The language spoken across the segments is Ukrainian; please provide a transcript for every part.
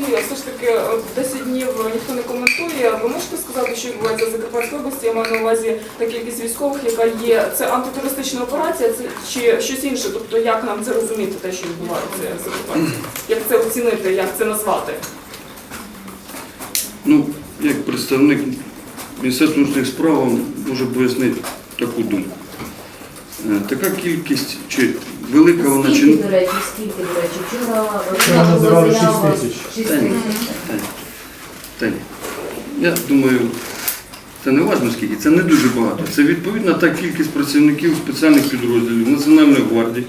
Сергій, все ж таки 10 днів ніхто не коментує. Ви можете сказати, що відбувається в Закарпатській області? Я маю на увазі та кількість військових, яка є. Це антитерористична операція, це чи щось інше? Тобто як нам це розуміти, те, що відбувається в Закарпатті? Як це оцінити, як це назвати? Ну, як представник Міністерства внутрішніх справ можу пояснити таку думку. Е, Така кількість, чи велика вона, Скільки, до речі, скільки, до речі? Вчора Вчора була називали заява 6 тисяч. 6 Та ні. тисяч. Та ні. Та ні. Я думаю, це не важливо скільки, це не дуже багато. Це відповідна та кількість працівників спеціальних підрозділів Національної гвардії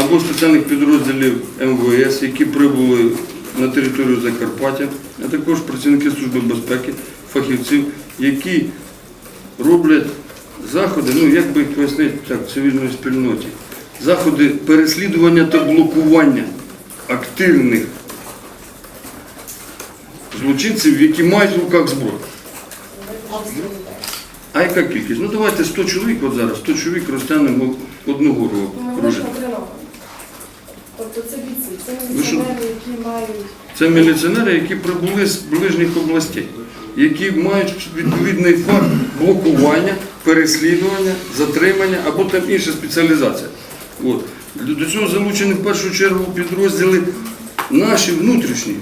або спеціальних підрозділів МВС, які прибули на територію Закарпаття, а також працівники Служби безпеки, фахівців, які роблять заходи, ну як би пояснити так, в цивільній спільноті, заходи переслідування та блокування активних злочинців, які мають в руках зброю. А яка кількість? Ну давайте 100 чоловік, от зараз 100 чоловік розтягнемо одну гору Ну. Тобто це бійці, це міліціонери, які мають Це міліціонери, які прибули з ближніх областей, які мають відповідний факт блокування, переслідування, затримання або там інша спеціалізація. От. До цього залучені в першу чергу підрозділи наші внутрішні,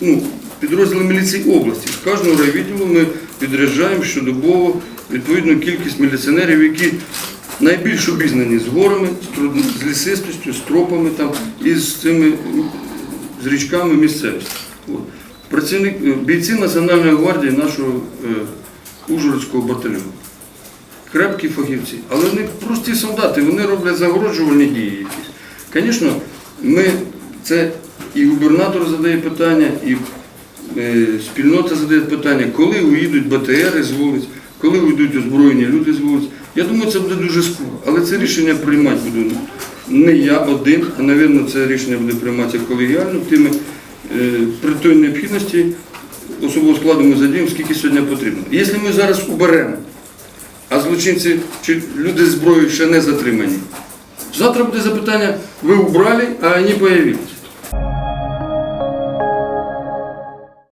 ну, підрозділи міліції області. З кожного райвідділу ми підряджаємо щодобово відповідну кількість міліціонерів, які найбільш обізнані з горами, з лісистостю, з тропами там, і з цими з річками місцевості. От. Працівник, е, бійці Національної гвардії нашого е, Ужгородського батальйону. Крепкі фахівці. Але вони прості солдати, вони роблять загороджувальні дії якісь. Звісно, ми, це і губернатор задає питання, і е, спільнота задає питання, коли уїдуть БТРи з вулиць, коли уйдуть озброєні люди з вулиць. Я думаю, це буде дуже скоро. Але це рішення приймати буду не я один, а, мабуть, це рішення буде прийматися колегіально тими при той необхідності особового складу ми задіємо, скільки сьогодні потрібно. Якщо ми зараз уберемо, а злочинці чи люди з зброєю ще не затримані, завтра буде запитання, ви убрали, а вони появились.